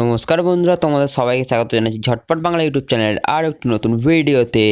নমস্কার বন্ধুরা, তোমাদের সবাইকে স্বাগত জানাচ্ছি ঝটপট বাংলা ইউটিউব চ্যানেলের আর একটি নতুন ভিডিওতে।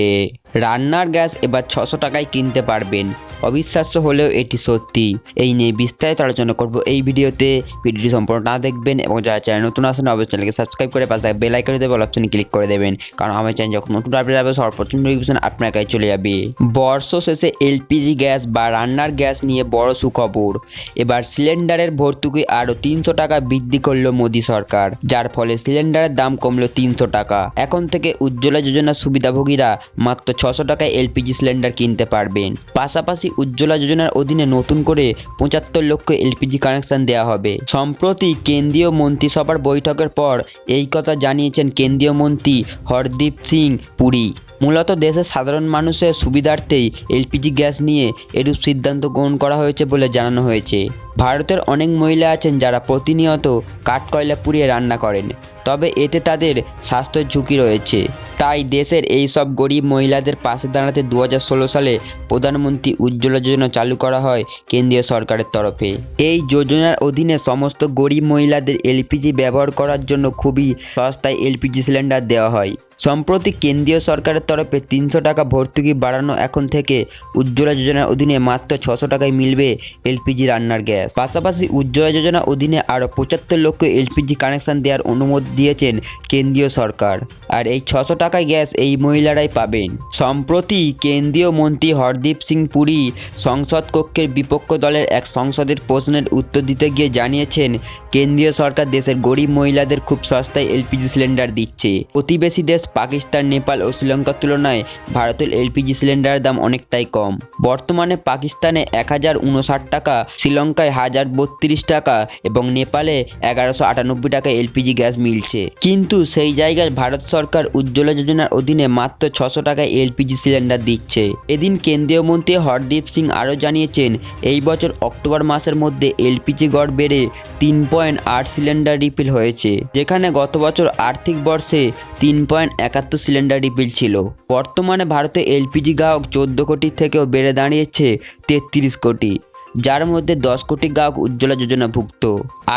রান্নার গ্যাস এবার ছশো টাকায় কিনতে পারবেন। অবিশ্বাস্য হলেও এটি সত্যি। এই নিয়ে বিস্তারিত আলোচনা করব এই ভিডিওতে। ভিডিওটি সম্পূর্ণ না দেখবেন এবং যারা চ্যানেল নতুন আসেন, অবশ্যই চ্যানেলকে সাবস্ক্রাইব করে পাশে বেল আইকনে দেবে অপশনে ক্লিক করে দেবেন। কারণ আমার চ্যানেল যখন নতুন আপডেট আসবে সর্বপ্রথম নোটিফিকেশন আপনার কাছে চলে যাবে। বর্ষ শেষে এলপিজি গ্যাস বা রান্নার গ্যাস নিয়ে বড় সুখবর। এবার সিলিন্ডারের ভর্তুকি আরও তিনশো টাকা বৃদ্ধি করল মোদী সরকার। যার ফলে সিলিন্ডারের দাম কমলো তিনশো টাকা। এখন থেকে উজ্জ্বলা যোজনার সুবিধাভোগীরা মাত্র ছশো টাকায় এলপিজি সিলিন্ডার কিনতে পারবেন। পাশাপাশি উজ্জ্বলা যোজনার অধীনে নতুন করে পঁচাত্তর লক্ষ এলপিজি কানেকশন দেওয়া হবে। সম্প্রতি কেন্দ্রীয় মন্ত্রিসভার বৈঠকের পর এই কথা জানিয়েছেন কেন্দ্রীয় মন্ত্রী হরদীপ সিং পুরী। মূলত দেশের সাধারণ মানুষের সুবিধার্থেই এলপিজি গ্যাস নিয়ে এরূপ সিদ্ধান্ত গ্রহণ করা হয়েছে বলে জানানো হয়েছে। ভারতের অনেক মহিলা আছেন যারা প্রতিনিয়ত কাঠকয়লা পুড়িয়ে রান্না করেন, তবে এতে তাদের স্বাস্থ্যের ঝুঁকি রয়েছে। তাই দেশের এই সব গরিব মহিলাদের পাশে দাঁড়াতে দু হাজার ষোলো সালে প্রধানমন্ত্রী উজ্জ্বলা যোজনা চালু করা হয় কেন্দ্রীয় সরকারের তরফে। এই যোজনার অধীনে সমস্ত গরিব মহিলাদের এলপিজি ব্যবহার করার জন্য খুবই সস্তায় এলপিজি সিলিন্ডার দেওয়া হয়। সম্প্রতি কেন্দ্রীয় সরকারের তরফে তিনশো টাকা ভর্তুকি বাড়ানো এখন থেকে উজ্জ্বলা যোজনার অধীনে মাত্র ছশো টাকায় মিলবে এলপিজি রান্নার গ্যাস। পাশাপাশি উজ্জ্বলা যোজনার অধীনে আরও পঁচাত্তর লক্ষ এলপিজি কানেকশন দেওয়ার অনুমতি দিয়েছেন কেন্দ্রীয় সরকার। আর এই ছশো টাকায় গ্যাস এই মহিলারাই পাবেন। সম্প্রতি কেন্দ্রীয় মন্ত্রী হরদীপ সিং পুরী সংসদ কক্ষের বিপক্ষ দলের এক সংসদের প্রশ্নের উত্তর দিতে গিয়ে জানিয়েছেন, কেন্দ্রীয় সরকার দেশের গরিব মহিলাদের খুব সস্তায় এলপিজি সিলিন্ডার দিচ্ছে। প্রতিবেশী দেশ পাকিস্তান, নেপাল ও শ্রীলঙ্কার তুলনায় ভারতের এলপিজি সিলিন্ডারের দাম অনেকটাই কম। বর্তমানে পাকিস্তানে এক হাজার উনষাট টাকা, শ্রীলঙ্কায় হাজার বত্রিশ টাকা এবং নেপালে এগারোশো আটানব্বই টাকা এলপিজি গ্যাস মিলছে। কিন্তু সেই জায়গায় ভারত সরকার উজ্জ্বলা যোজনার অধীনে মাত্র ছশো টাকায় এলপিজি সিলিন্ডার দিচ্ছে। এদিন কেন্দ্রীয় মন্ত্রী হরদীপ সিং আরও জানিয়েছেন, এই বছর অক্টোবর মাসের মধ্যে এলপিজি গড় বেড়ে তিন পয়েন্ট আট সিলিন্ডার রিফিল হয়েছে, যেখানে গত বছর আর্থিক বর্ষে তিন পয়েন্ট একাত্তর সিলিন্ডার রিফিল ছিল। বর্তমানে ভারতে এলপিজি গ্রাহক চোদ্দ কোটি থেকেও বেড়ে দাঁড়িয়েছে তেত্রিশ কোটি, যার মধ্যে দশ কোটি গ্রাহক উজ্জ্বলা যোজনাভুক্ত।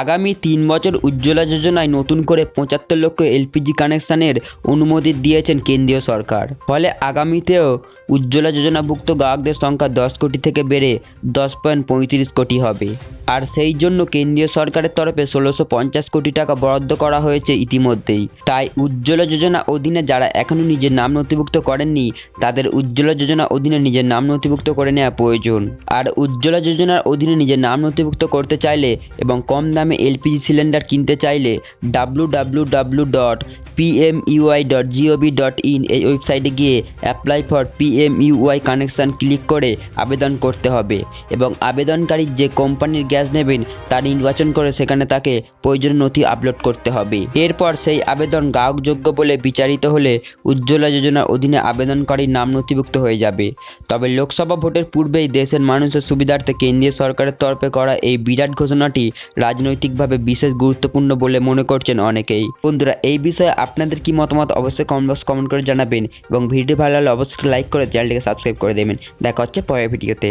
আগামী তিন বছর উজ্জ্বলা যোজনায় নতুন করে পঁচাত্তর লক্ষ এলপিজি কানেকশানের অনুমতি দিয়েছেন কেন্দ্রীয় সরকার। ফলে আগামীতেও উজ্জ্বলা যোজনাভুক্ত গ্রাহকদের সংখ্যা দশ কোটি থেকে বেড়ে দশ পয়েন্ট পঁয়ত্রিশ কোটি হবে। আর সেই জন্য কেন্দ্রীয় সরকারের তরফে ষোলোশো পঞ্চাশ কোটি টাকা বরাদ্দ করা হয়েছে ইতিমধ্যেই। তাই উজ্জ্বলা যোজনা অধীনে যারা এখনও নিজের নাম নথিভুক্ত করেননি, তাদের উজ্জ্বলা যোজনা অধীনে নিজের নাম নথিভুক্ত করে নেওয়া প্রয়োজন। আর উজ্জ্বলা যোজনার অধীনে নিজের নাম নথিভুক্ত করতে চাইলে এবং কম দামে এলপিজি সিলিন্ডার কিনতে চাইলে W W W dot PMUI dot GOV dot in এই ওয়েবসাইটে গিয়ে apply for PMUI connection click করে আবেদন করতে হবে এবং আবেদনকারী যে কোম্পানির গ্যাস নেবেন তা নির্বাচন করে সেখানে তাকে প্রয়োজনীয় নথি আপলোড করতে হবে। এরপর সেই আবেদন গ্রাহকযোগ্য বলে বিচারিত হলে উজ্জ্বলা যোজনার অধীনে আবেদনকারীর নাম নথিভুক্ত হয়ে যাবে। তবে লোকসভা ভোটের পূর্বেই দেশের মানুষের সুবিধার্থে কেন্দ্রীয় সরকারের তরফে করা এই বিরাট ঘোষণাটি রাজনৈতিকভাবে বিশেষ গুরুত্বপূর্ণ বলে মনে করছেন অনেকেই। বন্ধুরা, এই বিষয়ে আপনাদের কি মতামত অবশ্যই কমেন্ট বক্স কমেন্ট করে জানাবেন এবং ভিডিও ভালো লাগলে অবশ্যই লাইক করে চ্যানেলটিকে সাবস্ক্রাইব করে দেবেন। দেখা হচ্ছে পরের ভিডিওতে।